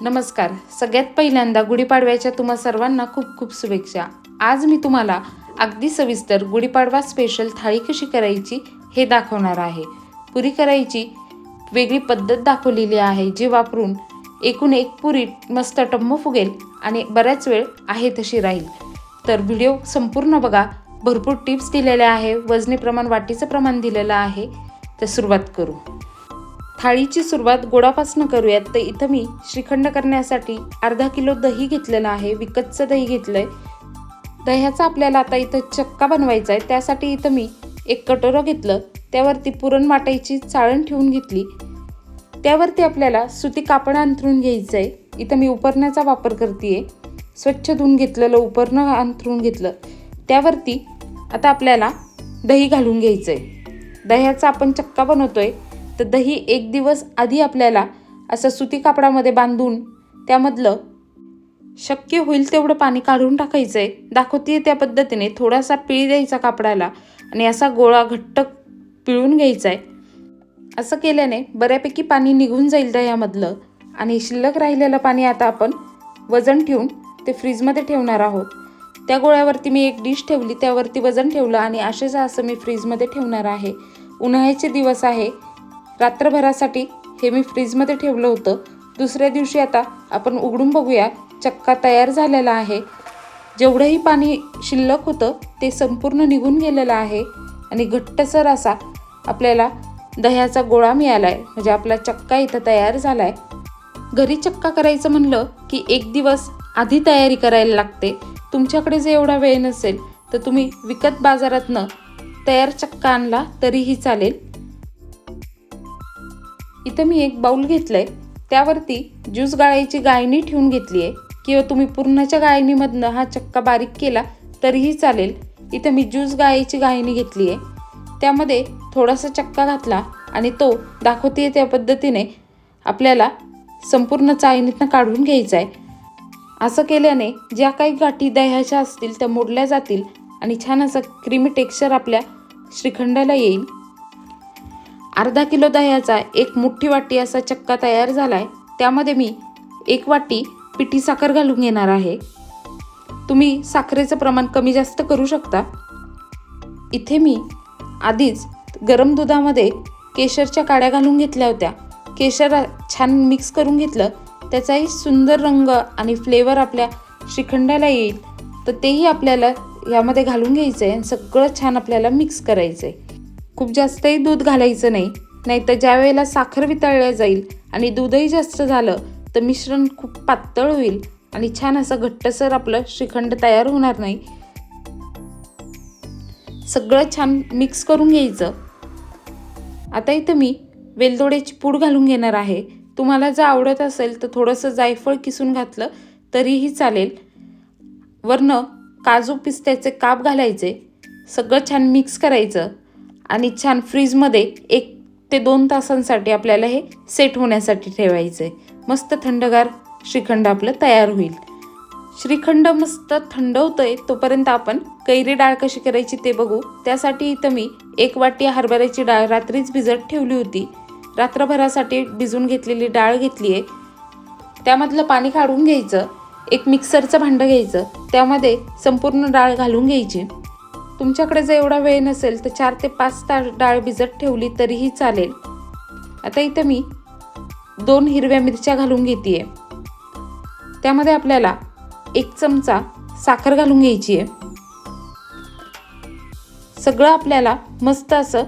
नमस्कार. सगळ्यात पहिल्यांदा गुढीपाडव्याच्या तुम्हा सर्वांना खूप खूप शुभेच्छा. आज मी तुम्हाला अगदी सविस्तर गुढीपाडवा स्पेशल थाळी कशी करायची हे दाखवणार आहे. पुरी करायची वेगळी पद्धत दाखवलेली आहे जी वापरून एकूण एक पुरी मस्त टम्म फुगेल आणि बऱ्याच वेळ आहे तशी राहील. तर व्हिडिओ संपूर्ण बघा. भरपूर टिप्स दिलेल्या आहे वजनी प्रमाण वाटीचं प्रमाण दिलेलं आहे. तर सुरुवात करू. थाळीची सुरुवात गोडापासून करूयात. तर इथं मी श्रीखंड करण्यासाठी अर्धा किलो दही घेतलेलं आहे. विकतचं दही घेतलं आहे दह्याचा आपल्याला आता इथं चक्का बनवायचा आहे. त्यासाठी इथं मी एक कटोरं घेतलं. त्यावरती पुरण वाटायची चाळण ठेवून घेतली. त्यावरती आपल्याला सुती कापड अंथरून घ्यायचं आहे. इथं मी उपरण्याचा वापर करते स्वच्छ धुवून घेतलेलं उपरणं अंथरून घेतलं. त्यावरती आता आपल्याला दही घालून घ्यायचं आहे दह्याचा आपण चक्का बनवतो आहे तर दही एक दिवस आधी आपल्याला असं सुती कापडामध्ये बांधून त्यामधलं शक्य होईल तेवढं पाणी काढून टाकायचं आहे दाखवते त्या पद्धतीने थोडासा पिळी द्यायचा कापडाला आणि असा गोळा घट्ट पिळून घ्यायचा आहे असं केल्याने बऱ्यापैकी पाणी निघून जाईल दह्यामधलं आणि शिल्लक राहिलेलं पाणी आता आपण वजन ठेवून ते फ्रीजमध्ये ठेवणार आहोत. त्या गोळ्यावरती मी एक डिश ठेवली त्यावरती वजन ठेवलं आणि असेच असं मी फ्रीजमध्ये ठेवणार आहे. उन्हाळ्याचे दिवस आहे. रात्रभरासाठी हे मी फ्रीजमध्ये ठेवलं होतं. दुसऱ्या दिवशी आता आपण उघडून बघूया चक्का तयार झालेला आहे. जेवढंही पाणी शिल्लक होतं ते संपूर्ण निघून गेलेलं आहे. आणि घट्टसर असा आपल्याला दह्याचा गोळा मिळाला आहे म्हणजे आपला चक्का इथं तयार झाला आहे घरी चक्का करायचं म्हणलं की एक दिवस आधी तयारी करायला लागते. तुमच्याकडे जर एवढा वेळ नसेल तर तुम्ही विकत बाजारातनं तयार चक्का आणला तरीही चालेल. इथं मी एक बाऊल घेतलं आहे त्यावरती ज्यूस गाळायची गाळणी ठेवून घेतली आहे. किंवा तुम्ही पूर्णाच्या गाळणीमधनं हा चक्का बारीक केला तरीही चालेल. इथं मी ज्यूस गाळायची गाळणी घेतली आहे. त्यामध्ये थोडासा चक्का घातला आणि तो दाखवते त्या पद्धतीने आपल्याला संपूर्ण चाळणीतनं काढून घ्यायचा आहे असं केल्याने ज्या काही गाठी दह्याच्या असतील त्या मोडल्या जातील आणि छान असं क्रीमी टेक्स्चर आपल्या श्रीखंडाला येईल. अर्धा किलो दह्याचा एक मुठ्ठी वाटी असा चक्का तयार झाला आहे त्यामध्ये मी एक वाटी पिठी साखर घालून घेणार आहे. तुम्ही साखरेचं प्रमाण कमी जास्त करू शकता. इथे मी आधीच गरम दुधामध्ये केशरच्या काड्या घालून घेतल्या होत्या. केशर छान मिक्स करून घेतलं त्याचाही सुंदर रंग आणि फ्लेवर आपल्या श्रीखंडाला येईल. तर तेही आपल्याला यामध्ये घालून घ्यायचं आहे आणि सगळं छान आपल्याला मिक्स करायचं आहे खूप जास्तही दूध घालायचं नाही. नाहीतर ज्या वेळेला साखर वितळल्या जाईल आणि दूधही जास्त झालं तर मिश्रण खूप पातळ होईल आणि छान असं घट्टसर आपलं श्रीखंड तयार होणार नाही. सगळं छान मिक्स करून घ्यायचं. आता इथं मी वेलदोड्याची पूड घालून घेणार आहे. तुम्हाला जर आवडत असेल तर थोडंसं जायफळ किसून घातलं तरीही चालेल. वरनं काजू पिस्त्याचे काप घालायचे. सगळं छान मिक्स करायचं. आणि छान फ्रीजमध्ये एक ते दोन तासांसाठी आपल्याला हे सेट होण्यासाठी ठेवायचं आहे मस्त थंडगार श्रीखंड आपलं तयार होईल. श्रीखंड मस्त थंड आहे तोपर्यंत आपण कैरी डाळ कशी करायची ते बघू. त्यासाठी इथं मी एक वाटी हरभऱ्याची डाळ रात्रीच भिजत ठेवली होती. रात्रभरासाठी भिजून घेतलेली डाळ घेतली आहे त्यामधलं पाणी काढून घ्यायचं एक मिक्सरचं भांडं घ्यायचं त्यामध्ये संपूर्ण डाळ घालून घ्यायची. तुमच्याकडे जर एवढा वेळ नसेल तर चार ते पाच तास डाळ भिजत ठेवली तरीही चालेल. आता इथं मी दोन हिरव्या मिरच्या घालून घेते त्यामध्ये आपल्याला एक चमचा साखर घालून घ्यायची आहे सगळं आपल्याला मस्त असं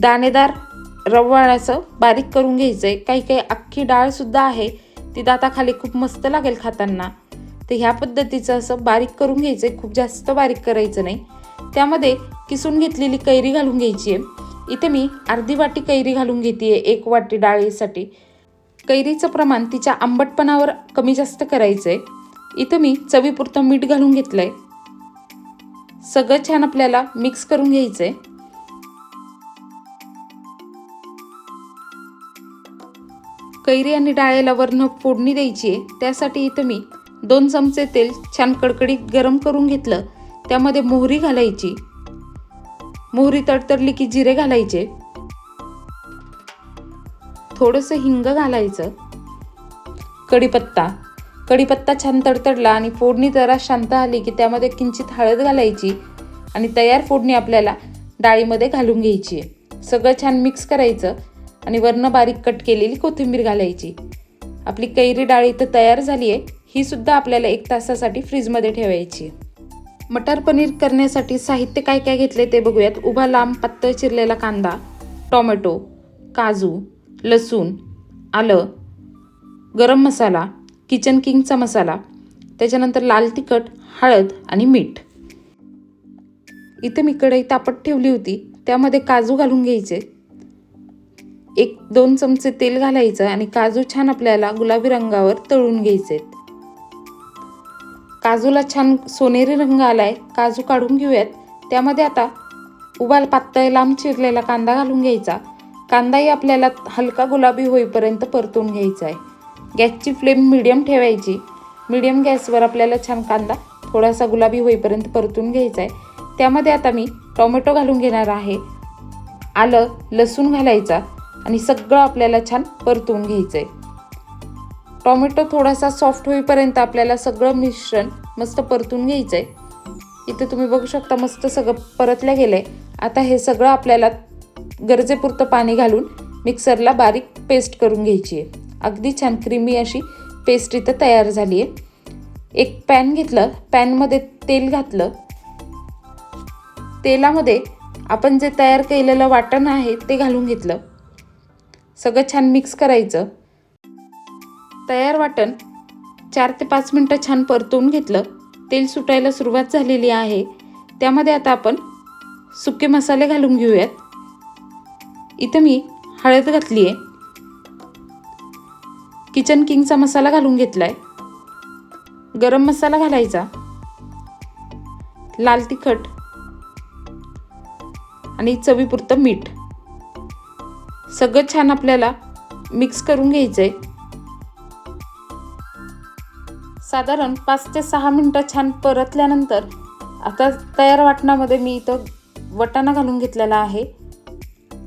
दाणेदार रवाळ्याचं बारीक करून घ्यायचं आहे काही काही अख्खी डाळसुद्धा आहे. ती दाताखाली खूप मस्त लागेल खाताना. तर ह्या पद्धतीचं असं बारीक करून घ्यायचं आहे खूप जास्त बारीक करायचं नाही. त्यामध्ये किसून घेतलेली कैरी घालून घ्यायची आहे. इथे मी अर्धी वाटी कैरी घालून घेते एक वाटी डाळीसाठी. कैरीचं प्रमाण तिच्या आंबटपणावर कमी जास्त करायचं आहे. इथं मी चवीपुरतं मीठ घालून घेतलं आहे सगळं छान आपल्याला मिक्स करून घ्यायचं आहे कैरी आणि डाळीला वरनं फोडणी द्यायची आहे. त्यासाठी इथं मी दोन चमचे तेल छान कडकडीत गरम करून घेतलं. त्यामध्ये मोहरी घालायची. मोहरी तडतडली की जिरे घालायचे. थोडंसं हिंग घालायचं. कढीपत्ता. कढीपत्ता छान तडतडला आणि फोडणी जरा शांत आली की त्यामध्ये किंचित हळद घालायची आणि तयार फोडणी आपल्याला डाळीमध्ये घालून घ्यायची. आहे सगळं छान मिक्स करायचं आणि वरनं बारीक कट केलेली कोथिंबीर घालायची. आपली कैरी डाळी तर तयार झाली आहे ही सुद्धा आपल्याला एक तासासाठी फ्रीजमध्ये ठेवायची. मटर पनीर करण्यासाठी साहित्य काय काय घेतले ते बघूयात. उभा लांब पातळ चिरलेला कांदा टोमॅटो काजू लसूण आलं गरम मसाला किचन किंगचा मसाला त्याच्यानंतर लाल तिखट हळद आणि मीठ. इथे मी कढई तापत ठेवली होती त्यामध्ये काजू घालून घ्यायचे. एक दोन चमचे तेल घालायचं आणि काजू छान आपल्याला गुलाबी रंगावर तळून घ्यायचे काजूला छान सोनेरी रंग आलाय काजू काढून घेऊयात. त्यामध्ये आता उबाल पातळ लांब चिरलेला कांदा घालून घ्यायचा. कांदाही आपल्याला हलका गुलाबी होईपर्यंत परतून घ्यायचा आहे गॅसची फ्लेम मिडियम ठेवायची. मिडियम गॅसवर आपल्याला छान कांदा थोडासा गुलाबी होईपर्यंत परतून घ्यायचा आहे त्यामध्ये आता मी टोमॅटो घालून घेणार आहे. आलं लसूण घालायचा आणि सगळं आपल्याला छान परतून घ्यायचं आहे टोमॅटो थोडासा सॉफ्ट होईपर्यंत आपल्याला सगळं मिश्रण मस्त परतून घ्यायचं आहे इथे तुम्ही बघू शकता मस्त सगळं परतलं गेलं आहे आता हे सगळं आपल्याला गरजेपुरतं पाणी घालून मिक्सरला बारीक पेस्ट करून घ्यायची आहे अगदी छान क्रीमी अशी पेस्ट इथं तयार झाली आहे एक पॅन घेतलं पॅनमध्ये तेल घातलं. तेलामध्ये आपण जे तयार केलेलं वाटण आहे ते घालून घेतलं. सगळं छान मिक्स करायचं. तयार वाटण. चार ते पाच मिनटं छान परतवून घेतलं. तेल सुटायला सुरुवात झालेली आहे. त्यामध्ये आता आपण सुके मसाले घालून घेऊयात. इथं मी हळद घातली आहे किचन किंगचा मसाला घालून घेतला आहे गरम मसाला घालायचा. लाल तिखट. आणि चवीपुरतं मीठ. सगळं छान आपल्याला मिक्स करून घ्यायचं आहे साधारण पाच ते सहा मिनटं छान परतल्यानंतर आता तयार वाटणामध्ये मी इथं वटाणा घालून घेतलेला आहे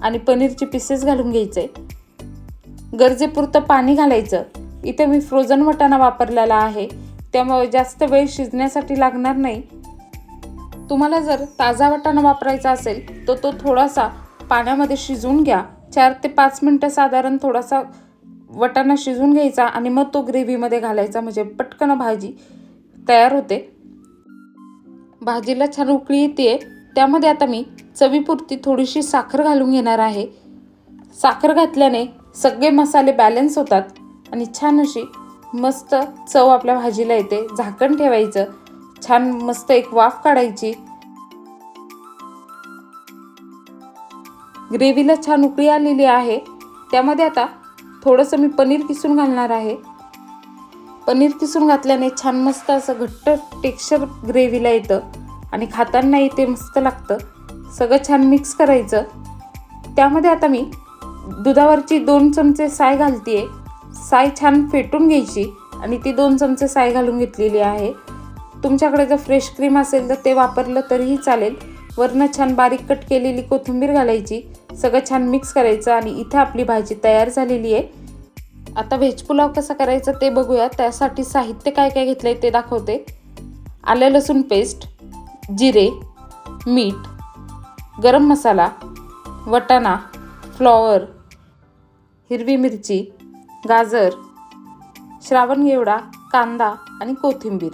आणि पनीरचे पीसेस घालून घ्यायचे. गरजेपुरतं पाणी घालायचं. इथे मी फ्रोझन वटाणा वापरलेला आहे. त्यामुळे जास्त वेळ शिजण्यासाठी लागणार नाही. तुम्हाला जर ताजा वाटाणा वापरायचा असेल तर तो थोडासा पाण्यामध्ये शिजवून घ्या. चार ते पाच मिनटं साधारण थोडासा वटाणा शिजून घ्यायचा आणि मग तो ग्रेव्हीमध्ये घालायचा. म्हणजे पटकन भाजी तयार होते. भाजीला छान उकळी येते. त्यामध्ये आता मी चवीपुरती थोडीशी साखर घालून घेणार आहे. साखर घातल्याने सगळे मसाले बॅलन्स होतात आणि छान अशी मस्त चव आपल्या भाजीला येते. झाकण ठेवायचं. छान मस्त एक वाफ काढायची. ग्रेव्हीला छान उकळी आलेली आहे. त्यामध्ये आता थोडंसं मी पनीर किसून घालणार आहे. पनीर किसून घातल्याने छान मस्त असं घट्ट टेक्स्चर ग्रेव्हीला येतं आणि खातानाही ते मस्त लागतं. सगळं छान मिक्स करायचं. त्यामध्ये आता मी दुधावरची दोन चमचे साय घालते साय छान फेटून घ्यायची आणि ती दोन चमचे साय घालून घेतलेली आहे. तुमच्याकडे जर फ्रेश क्रीम असेल तर ते वापरलं तरीही चालेल. वरनं छान बारीक कट केलेली कोथिंबीर घालायची. सगळं छान मिक्स करायचं आणि इथे आपली भाजी तयार झालेली आहे. आता व्हेज पुलाव कसा करायचा ते बघूया त्यासाठी साहित्य काय काय घेतलंय ते दाखवते. आलं लसूण पेस्ट जिरे मीठ गरम मसाला वटाणा फ्लॉवर हिरवी मिरची गाजर श्रावण घेवडा कांदा आणि कोथिंबीर.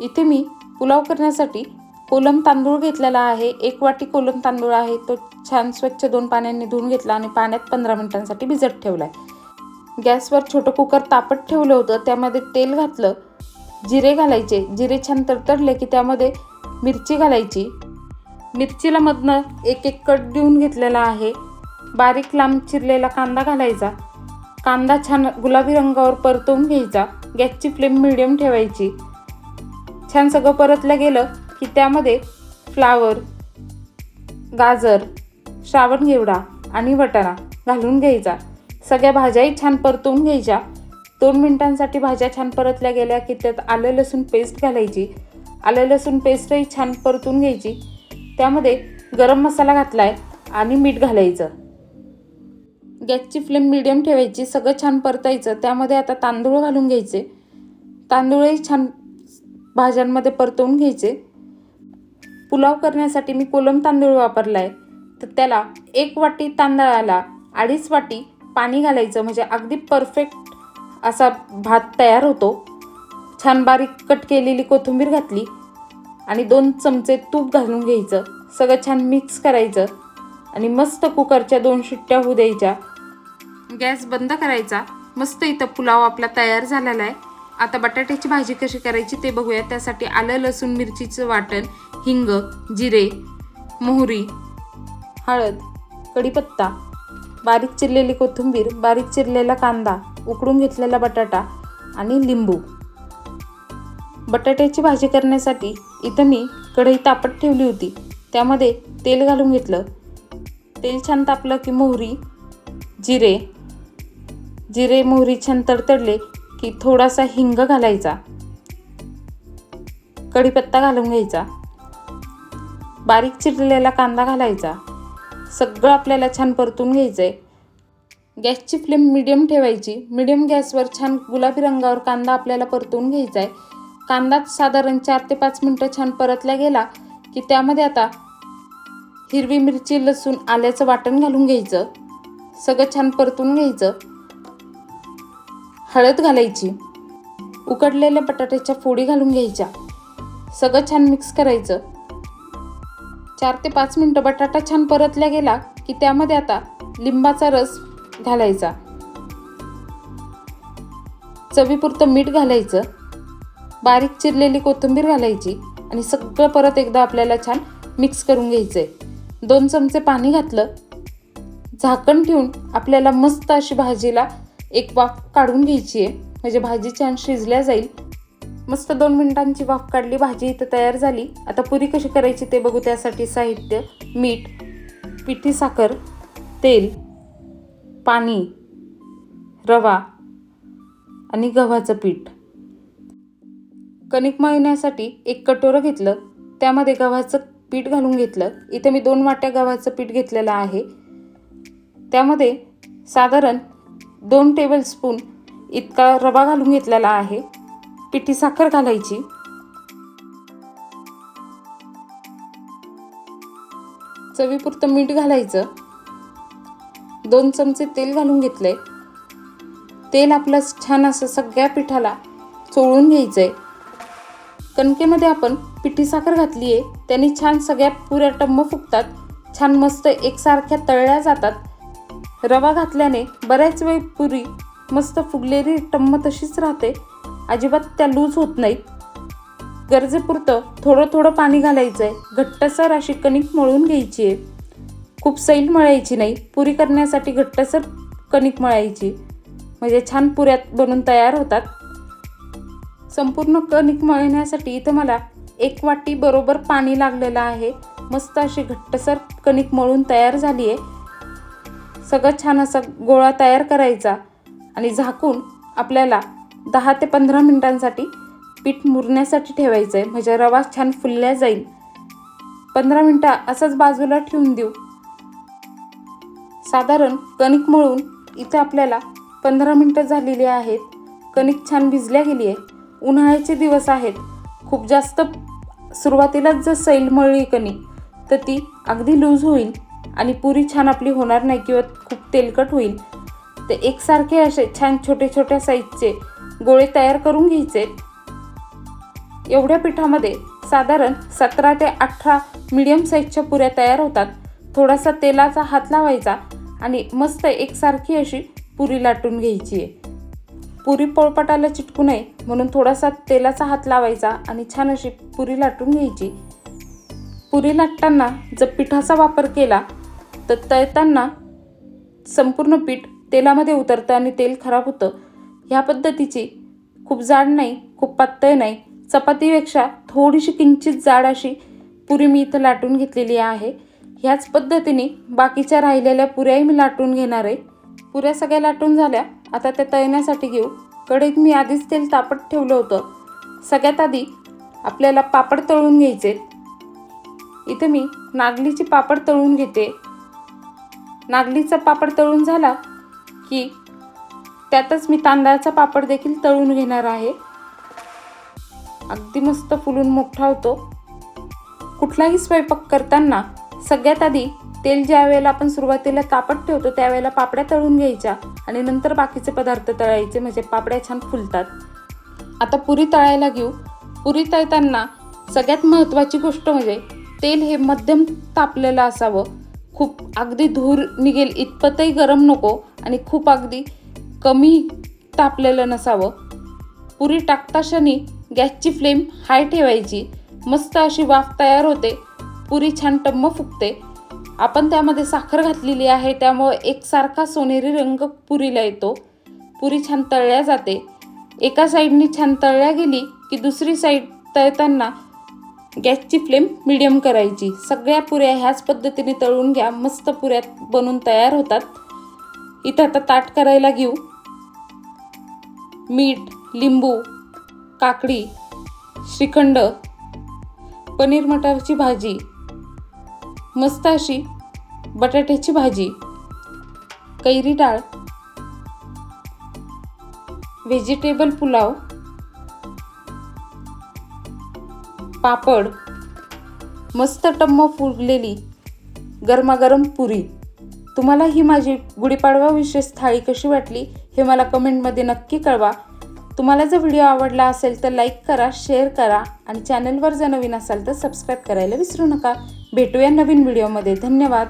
इथे मी पुलाव करण्यासाठी कोलम तांदूळ घेतलेला आहे. एक वाटी कोलम तांदूळ आहे. तो छान स्वच्छ दोन पाण्याने धुवून घेतला आणि पाण्यात पंधरा मिनिटांसाठी भिजत ठेवला आहे गॅसवर छोटं कुकर तापत ठेवलं होतं त्यामध्ये तेल घातलं जिरे घालायचे जिरे छान तडतडले की त्यामध्ये मिरची घालायची. मिरचीला मधनं एक एक कट देऊन घेतलेला आहे. बारीक लांब चिरलेला कांदा घालायचा. कांदा छान गुलाबी रंगावर परतवून घ्यायचा. गॅसची फ्लेम मिडियम ठेवायची. छान सगळं परतलं गेलं की त्यामध्ये फ्लावर गाजर श्रावण घेवडा आणि वटाणा घालून घ्यायचा. सगळ्या भाज्याही छान परतवून घ्यायच्या. दोन मिनिटांसाठी भाज्या छान परतल्या गेल्या की त्यात आलं लसूण पेस्ट घालायची. आलं लसूण पेस्टही छान परतून घ्यायची. त्यामध्ये गरम मसाला घातला आहे आणि मीठ घालायचं. गॅसची फ्लेम मिडियम ठेवायची सगळं छान परतायचं. त्यामध्ये आता तांदूळ घालून घ्यायचे. तांदूळही छान भाज्यांमध्ये परतवून घ्यायचे. पुलाव करण्यासाठी मी कोलम तांदूळ वापरला आहे तर त्याला एक वाटी तांदळाला अडीच वाटी पाणी घालायचं म्हणजे अगदी परफेक्ट असा भात तयार होतो. छान बारीक कट केलेली कोथिंबीर घातली आणि दोन चमचे तूप घालून घ्यायचं. सगळं छान मिक्स करायचं आणि मस्त कुकरच्या दोन शिट्ट्या होऊ द्यायच्या. गॅस बंद करायचा. मस्त इथं पुलाव आपला तयार झालेला आहे. आता बटाट्याची भाजी कशी करायची ते बघूया. त्यासाठी आलं लसूण मिरचीचं वाटण हिंग जिरे मोहरी हळद कढीपत्ता बारीक चिरलेली कोथिंबीर बारीक चिरलेला कांदा उकडून घेतलेला बटाटा आणि लिंबू. बटाट्याची भाजी करण्यासाठी इथं मी कढई तापत ठेवली होती. त्यामध्ये तेल घालून घेतलं. तेल छान तापलं की मोहरी जिरे जिरे मोहरी छान तडतडले की थोडासा हिंग घालायचा. कढीपत्ता घालून घ्यायचा. बारीक चिरलेला कांदा घालायचा. सगळं आपल्याला छान परतून घ्यायचं आहे गॅसची फ्लेम मिडियम ठेवायची. मिडियम गॅसवर छान गुलाबी रंगावर कांदा आपल्याला परतून घ्यायचा आहे कांदा साधारण चार ते पाच मिनटं छान परतला गेला की त्यामध्ये आता हिरवी मिरची लसूण आल्याचं वाटण घालून घ्यायचं. सगळं छान परतून घ्यायचं. हळद घालायची. उकडलेल्या बटाट्याच्या फोडी घालून घ्यायच्या. सगळं छान मिक्स करायचं. चार ते पाच मिनटं बटाटा छान परतल्या गेला की त्यामध्ये आता लिंबाचा रस घालायचा. चवीपुरतं मीठ घालायचं. बारीक चिरलेली कोथिंबीर घालायची आणि सगळं परत एकदा आपल्याला छान मिक्स करून घ्यायचं आहे दोन चमचे पाणी घातलं. झाकण ठेवून आपल्याला मस्त अशी भाजीला एक वाफ काढून घ्यायची आहे म्हणजे भाजी छान शिजल्या जाईल. मस्त दोन मिनिटांची वाफ काढली भाजी इथं तयार झाली. आता पुरी कशी करायची ते बघू त्यासाठी साहित्य मीठ पिठी साखर तेल पाणी रवा आणि गव्हाचं पीठ. कणिक मळण्यासाठी एक कटोरं घेतलं त्यामध्ये गव्हाचं पीठ घालून घेतलं. इथे मी दोन वाट्या गव्हाचं पीठ घेतलेलं आहे. त्यामध्ये साधारण दोन टेबलस्पून इतका रवा घालून घेतलेला आहे. पिठी साखर घालायची. चवीपुरतं मीठ घालायचं. दोन चमचे तेल घालून घेतलंय. तेल आपलं छान असं सगळ्या पिठाला चोळून घ्यायचंय. कणकेमध्ये आपण पिठी साखर घातली आहे त्याने छान सगळ्या पुऱ्या टम्म फुगतात छान मस्त एकसारख्या तळल्या जातात. रवा घातल्याने बऱ्याच वेळ पुरी मस्त फुगलेली टम्म तशीच राहते. अजिबात त्या लूज होत नाहीत. गरजेपुरतं थोडं थोडं पाणी घालायचं आहे घट्टसर अशी कणिक मळून घ्यायची आहे. खूप सैल मळायची नाही. पुरी करण्यासाठी घट्टसर कणिक मळायची. म्हणजे छान पुऱ्यात बनून तयार होतात. संपूर्ण कणिक मळण्यासाठी इथं मला एक वाटी बरोबर पाणी लागलेलं आहे. मस्त अशी घट्टसर कणिक मळून तयार झाली आहे. सगळं छान असा गोळा तयार करायचा आणि झाकून आपल्याला दहा ते पंधरा मिनिटांसाठी पीठ मुरण्यासाठी ठेवायचं आहे म्हणजे रवा छान फुलल्या जाईल. पंधरा मिनटं असंच बाजूला ठेवून देऊ. साधारण कणिक मळून इथं आपल्याला पंधरा मिनटं झालेली आहेत. कणिक छान भिजल्या गेली आहे उन्हाळ्याचे दिवस आहेत. खूप जास्त सुरुवातीलाच जर सैल मळली कणिक तर ती अगदी लूज होईल आणि पुरी छान आपली होणार नाही किंवा खूप तेलकट होईल. तर एकसारखे असे छान छोटे छोट्या साईजचे गोळे तयार करून घ्यायचे. एवढ्या पिठामध्ये साधारण सतरा ते अठरा मिडियम साईजच्या पुऱ्या तयार होतात. थोडासा तेलाचा हात लावायचा आणि मस्त एकसारखी अशी पुरी लाटून घ्यायची आहे. पुरी पोळपाटाला चिटकू नये म्हणून थोडासा तेलाचा हात लावायचा आणि छान अशी पुरी लाटून घ्यायची. पुरी लाटताना जर पिठाचा वापर केला तर तळताना संपूर्ण पीठ तेलामध्ये उतरतं आणि तेल खराब होतं. ह्या पद्धतीची खूप जाड नाही खूप पातळ नाही. चपातीपेक्षा थोडीशी किंचित जाड अशी पुरी मी इथं लाटून घेतलेली आहे. ह्याच पद्धतीने बाकीच्या राहिलेल्या पुऱ्याही मी लाटून घेणार आहे. पुऱ्या सगळ्या लाटून झाल्या. आता त्या तळण्यासाठी घेऊ. कढईत मी आधीच तेल तापत ठेवलं होतं. सगळ्यात आधी आपल्याला पापड तळून घ्यायचे. इथे मी नागलीची पापड तळून घेते. नागलीचा पापड तळून झाला की त्यातच मी तांदळाचा पापड देखील तळून घेणार आहे. अगदी मस्त फुलून मोठा होतो. कुठलाही स्वयंपाक करताना सगळ्यात आधी तेल ज्या वेळेला आपण सुरुवातीला तापत ठेवतो त्यावेळेला पापड्या तळून घ्यायच्या आणि नंतर बाकीचे पदार्थ तळायचे म्हणजे पापड्या छान फुलतात. आता पुरी तळायला घेऊ. पुरी तळताना सगळ्यात महत्त्वाची गोष्ट म्हणजे तेल हे मध्यम तापलेलं असावं. खूप अगदी धूर निघेल इतपतही गरम नको आणि खूप अगदी कमी तापलेलं नसावं. पुरी टाकता क्षणी गॅसची फ्लेम हाय ठेवायची. मस्त अशी वाफ तयार होते. पुरी छान टम्म फुगते. आपण त्यामध्ये साखर घातलेली आहे त्यामुळे एकसारखा सोनेरी रंग पुरीला येतो. पुरी छान तळल्या जाते. एका साईडनी छान तळल्या गेली की दुसरी साईड तळताना गॅसची फ्लेम मिडियम करायची. सगळ्या पुऱ्या ह्याच पद्धतीने तळून घ्या. मस्त पुऱ्या बनून तयार होतात. इथं आता ताट करायला घेऊ. मीठ लिंबू काकडी श्रीखंड पनीर मटारची भाजी मस्त अशी बटाट्याची भाजी कैरी डाळ व्हेजिटेबल पुलाव पापड मस्त टम्म फुगलेली गरमागरम पुरी. तुम्हाला ही माझी गुढीपाडवा विशेष थाळी कशी वाटली हे मला कमेंटमध्ये नक्की कळवा. तुम्हाला जर व्हिडिओ आवडला असेल तर लाईक करा शेअर करा आणि चॅनलवर जर नवीन असाल तर सबस्क्राईब करायला विसरू नका. भेटूया नवीन व्हिडिओमध्ये. धन्यवाद.